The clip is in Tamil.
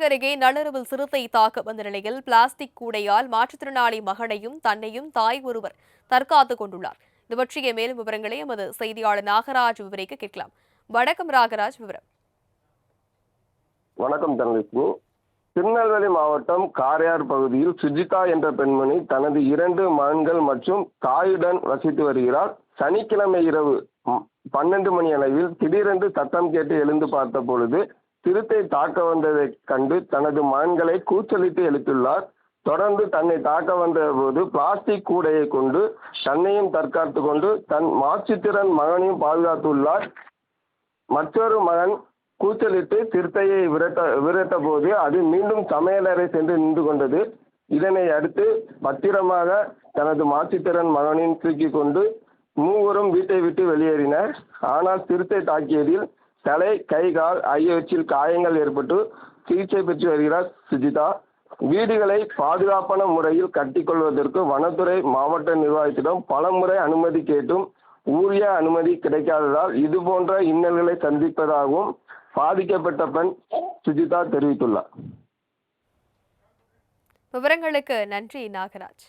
அருகே நள்ளிரவில் சிறுத்தை தாக்க வந்த நிலையில் பிளாஸ்டிக் கூடையால் மாற்றுத்திறனாளி மகனையும் தன்னையும் தாய் ஒருவர் தற்காத்துக் கொண்டுள்ளார். இது பற்றிய மேலும் விவரங்களை எமது செய்தியாளர் நாகராஜ் விவரிக்க கேட்கலாம். வணக்கம் நாகராஜ் விவரம். வணக்கம் தனலட்சுமி. திருநெல்வேலி மாவட்டம் காரையார் பகுதியில் சுஜிதா என்ற பெண்மணி தனது இரண்டு மகன்கள் மற்றும் தாயுடன் வசித்து வருகிறார். சனிக்கிழமை இரவு பன்னெண்டு மணி அளவில் திடீரென்று சத்தம் கேட்டு எழுந்து பார்த்த பொழுது சிறுத்தை தாக்க வந்ததைக் கண்டு தனது மகன்களை கூச்சலிட்டு எழுப்பியுள்ளார். தொடர்ந்து தன்னை தாக்க வந்த போது பிளாஸ்டிக் கூடையை கொண்டு தன்னையும் தற்காத்து கொண்டு தன் மாற்றுத்திறன் மகனையும் பாதுகாத்துள்ளார். மற்றொரு மகன் கூச்சலிட்டு சிறுத்தையை விரட்ட விரட்ட போது அது மீண்டும் சமையலறை சென்று நின்று கொண்டது. இதனை அடுத்து பத்திரமாக தனது மாற்றுத்திறன் மகனையும் தூக்கி கொண்டு மூவரும் வீட்டை விட்டு வெளியேறினர். ஆனால் சிறுத்தை தாக்கியதில் தலை கை கால் ஆகியவற்றில் காயங்கள் ஏற்பட்டு சிகிச்சை பெற்று வருகிறார் சுஜிதா. வீடுகளை பாதுகாப்பான முறையில் கட்டிக்கொள்வதற்கு வனத்துறை மாவட்ட நிர்வாகத்திடம் பலமுறை அனுமதி கேட்டும் உரிய அனுமதி கிடைக்காததால் இது போன்ற இன்னல்களை சந்திப்பதாகவும் பாதிக்கப்பட்ட பெண் சுஜிதா தெரிவித்துள்ளார். விவரங்களுக்கு நன்றி நாகராஜ்.